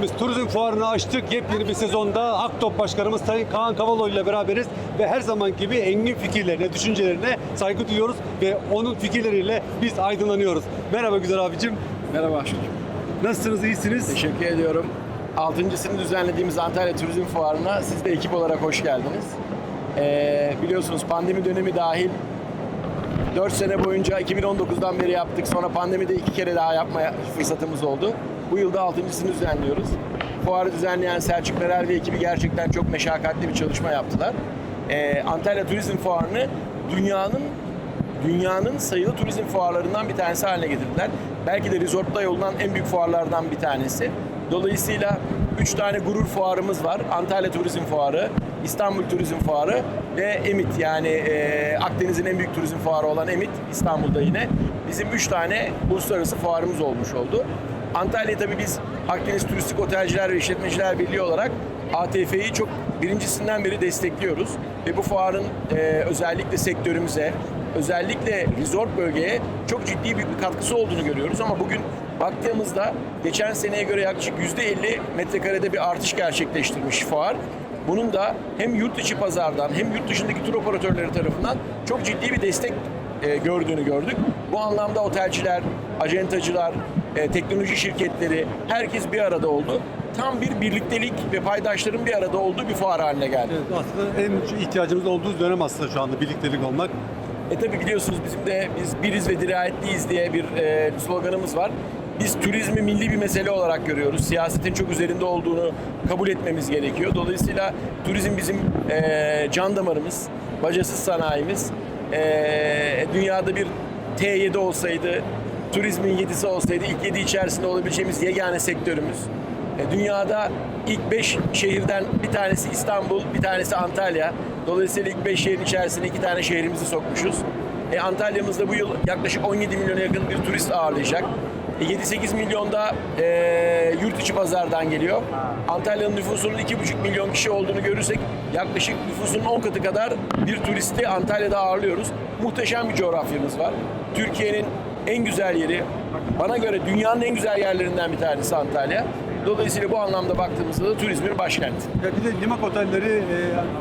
Otelimiz turizm fuarını açtık. Yepyeni bir sezonda Aktop Başkanımız Sayın Kaan Kavaloğlu ile beraberiz ve her zaman gibi engin fikirlerine, düşüncelerine saygı duyuyoruz ve onun fikirleriyle biz aydınlanıyoruz. Merhaba güzel abicim. Merhaba Aşkım. Nasılsınız? iyisiniz? Teşekkür ediyorum. Altıncısını düzenlediğimiz Antalya Turizm Fuarı'na siz de ekip olarak hoş geldiniz. Ee, biliyorsunuz pandemi dönemi dahil 4 sene boyunca 2019'dan beri yaptık. Sonra pandemide iki kere daha yapmaya fırsatımız oldu. Bu yılda altıncısını düzenliyoruz. Fuarı düzenleyen Selçuk Meral ve ekibi gerçekten çok meşakkatli bir çalışma yaptılar. Ee, Antalya Turizm Fuarı'nı dünyanın dünyanın sayılı turizm fuarlarından bir tanesi haline getirdiler. Belki de resortta yolunan en büyük fuarlardan bir tanesi. Dolayısıyla 3 tane gurur fuarımız var. Antalya Turizm Fuarı, İstanbul Turizm Fuarı ve Emit yani e, Akdeniz'in en büyük turizm fuarı olan Emit İstanbul'da yine. Bizim 3 tane uluslararası fuarımız olmuş oldu. Antalya tabii biz Akdeniz Turistik Otelciler ve İşletmeciler Birliği olarak ATF'yi çok birincisinden beri destekliyoruz. Ve bu fuarın e, özellikle sektörümüze, özellikle resort bölgeye çok ciddi bir katkısı olduğunu görüyoruz. Ama bugün baktığımızda geçen seneye göre yaklaşık %50 metrekarede bir artış gerçekleştirmiş fuar. Bunun da hem yurt içi pazardan hem yurt dışındaki tur operatörleri tarafından çok ciddi bir destek e, gördüğünü gördük. Bu anlamda otelciler, acentacılar, e, teknoloji şirketleri herkes bir arada oldu. Tam bir birliktelik ve paydaşların bir arada olduğu bir fuar haline geldi. Evet, aslında en ihtiyacımız olduğu dönem aslında şu anda birliktelik olmak. E tabi biliyorsunuz bizim de biz biriz ve dirayetliyiz diye bir e, sloganımız var. Biz turizmi milli bir mesele olarak görüyoruz. Siyasetin çok üzerinde olduğunu kabul etmemiz gerekiyor. Dolayısıyla turizm bizim e, can damarımız, bacasız sanayimiz. E, dünyada bir T7 olsaydı, turizmin 7'si olsaydı ilk 7 içerisinde olabileceğimiz yegane sektörümüz. E, Dünyada ilk 5 şehirden bir tanesi İstanbul, bir tanesi Antalya. Dolayısıyla ilk 5 şehrin içerisine iki tane şehrimizi sokmuşuz. E, Antalya'mızda bu yıl yaklaşık 17 milyona yakın bir turist ağırlayacak. E, 7-8 milyonda e, yurt içi pazardan geliyor. Antalya'nın nüfusunun 2,5 milyon kişi olduğunu görürsek yaklaşık nüfusun 10 katı kadar bir turisti Antalya'da ağırlıyoruz. Muhteşem bir coğrafyamız var. Türkiye'nin en güzel yeri, bana göre dünyanın en güzel yerlerinden bir tanesi Antalya. Dolayısıyla bu anlamda baktığımızda da turizmin başkenti. Ya bir de limak otelleri e,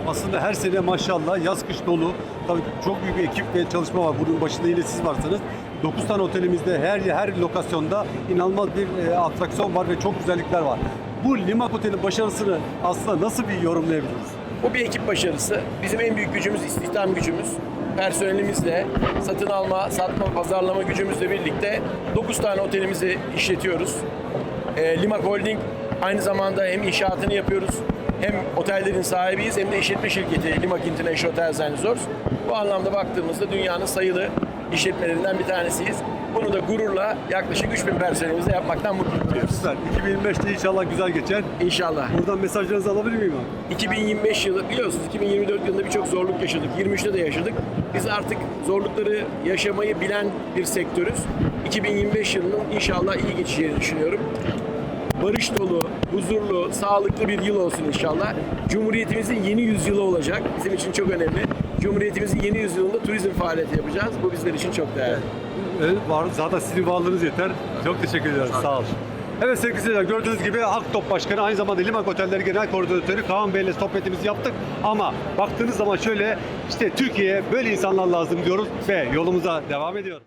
aslında her sene maşallah yaz kış dolu. Tabii çok büyük bir ekip ve çalışma var. Bunun başında yine siz varsınız. 9 tane otelimizde her her lokasyonda inanılmaz bir e, atraksiyon var ve çok güzellikler var. Bu limak otelin başarısını aslında nasıl bir yorumlayabiliriz? Bu bir ekip başarısı. Bizim en büyük gücümüz istihdam gücümüz. Personelimizle, satın alma, satma, pazarlama gücümüzle birlikte 9 tane otelimizi işletiyoruz. E, Limak Holding aynı zamanda hem inşaatını yapıyoruz, hem otellerin sahibiyiz hem de işletme şirketi Limak International Hotels and Resorts. Bu anlamda baktığımızda dünyanın sayılı işletmelerinden bir tanesiyiz. Bunu da gururla yaklaşık 3000 personelimizle yapmaktan mutluluk duyuyoruz. Süper. 2025'te inşallah güzel geçer. İnşallah. Buradan mesajlarınızı alabilir miyim abi? 2025 yılı biliyorsunuz 2024 yılında birçok zorluk yaşadık. 23'te de yaşadık. Biz artık zorlukları yaşamayı bilen bir sektörüz. 2025 yılının inşallah iyi geçeceğini düşünüyorum. Barış dolu, huzurlu, sağlıklı bir yıl olsun inşallah. Cumhuriyetimizin yeni yüzyılı olacak. Bizim için çok önemli. Cumhuriyetimizin yeni yüzyılında turizm faaliyeti yapacağız. Bu bizler için çok değerli. Evet, var. Zaten sizin varlığınız yeter. Çok teşekkür ederim. Sağ olun. Evet sevgili seyirciler gördüğünüz gibi Aktop Başkanı aynı zamanda Limak Otelleri Genel Koordinatörü Kaan Bey ile sohbetimizi yaptık. Ama baktığınız zaman şöyle işte Türkiye'ye böyle insanlar lazım diyoruz ve yolumuza devam ediyoruz.